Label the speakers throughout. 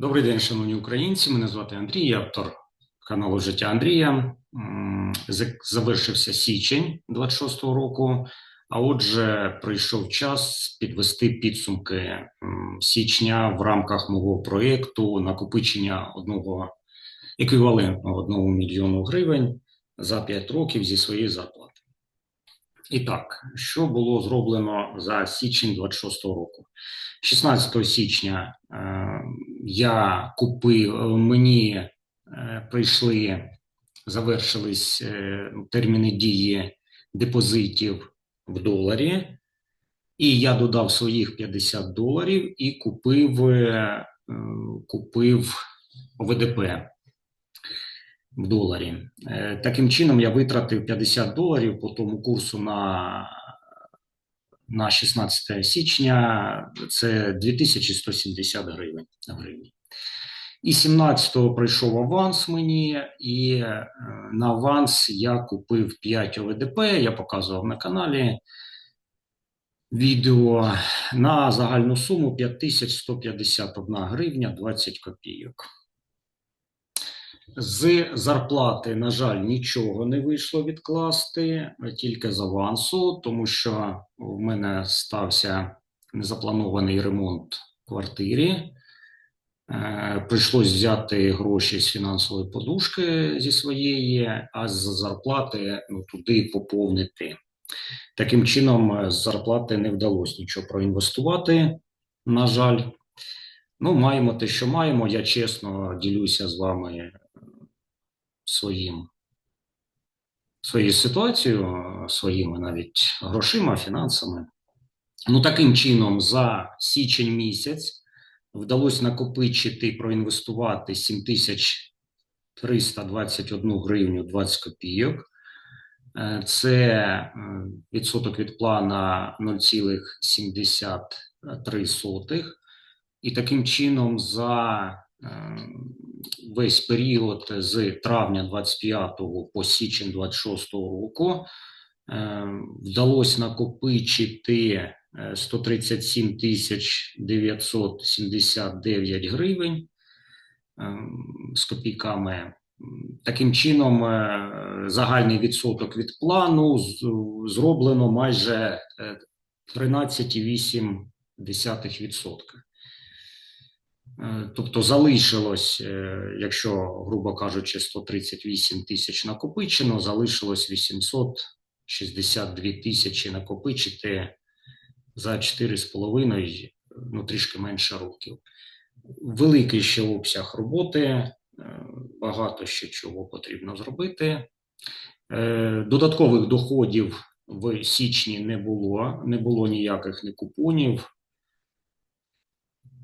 Speaker 1: Добрий день, шановні українці. Мене звати Андрій, я автор каналу Життя Андрія. Завершився січень 26-го року. А отже, прийшов час підвести підсумки січня в рамках мого проєкту накопичення одного еквівалентного 1 мільйону гривень за 5 років зі своєї зарплати. І так, що було зроблено за січень 26-го року? 16 січня е, я купив, е, мені е, прийшли, завершились е, терміни дії депозитів в доларі, і я додав своїх 50 доларів і купив, купив ОВДП в доларі. Таким чином, я витратив 50 доларів по тому курсу на, на 16 січня. Це 2170 гривень. гривень. І 17-го прийшов аванс мені, і е, на аванс я купив 5 ОВДП, я показував на каналі відео на загальну суму 5151 гривня 20 копійок. З зарплати, на жаль, нічого не вийшло відкласти, тільки з авансу, тому що в мене стався незапланований ремонт в квартирі. Е, Прийшлось взяти гроші з фінансової подушки зі своєї, а з зарплати ну, туди поповнити. Таким чином, е, з зарплати не вдалося нічого проінвестувати. На жаль, ну, маємо те, що маємо. Я чесно ділюся з вами своїм своєю ситуацією, е, своїми навіть грошима, фінансами. Ну, таким чином, за січень місяць вдалося накопичити, проінвестувати 7321 гривню 20 копійок. Е, Це е, відсоток від плана 0,73. І таким чином за весь період з травня 25 по січень 26 року е, вдалося накопичити е, 137 тисяч 979 гривень е, з копійками. Таким чином, е, загальний відсоток від плану зроблено майже е, 13,8%. Е, Тобто залишилось, е, якщо, грубо кажучи, 138 тисяч накопичено, залишилось 862 тисячі накопичити за 4,5, ну трішки менше років. Великий ще обсяг роботи, е, багато ще чого потрібно зробити. Додаткових доходів в січні не було, не було ніяких ні купонів,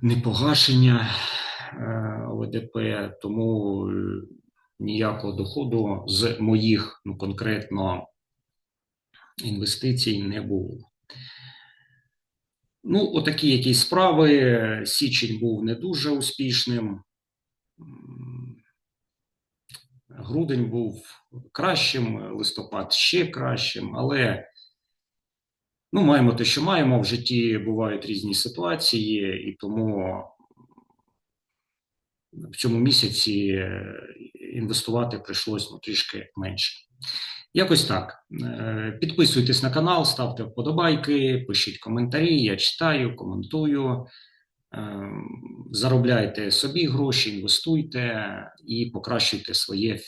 Speaker 1: ні погашення е, тому е, ніякого доходу з моїх ну, конкретно інвестицій не було. Ну, отакі якісь справи. Січень був не дуже успішним. Грудень був кращим, листопад ще кращим, але ну, маємо те, що маємо. В житті бувають різні ситуації, і тому в цьому місяці е, інвестувати прийшлось ну, трішки менше. Якось так. Е, Підписуйтесь на канал, ставте вподобайки, пишіть коментарі, я читаю, коментую. Е, Заробляйте собі гроші, інвестуйте і покращуйте своє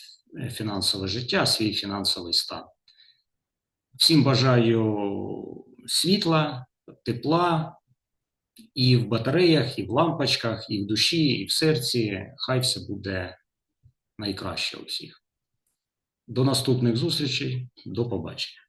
Speaker 1: фінансове життя, свій фінансовий стан. Всім бажаю світла, тепла і в батареях, і в лампочках, і в душі, і в серці. Хай все буде найкраще у всіх. До наступних зустрічей, до побачення.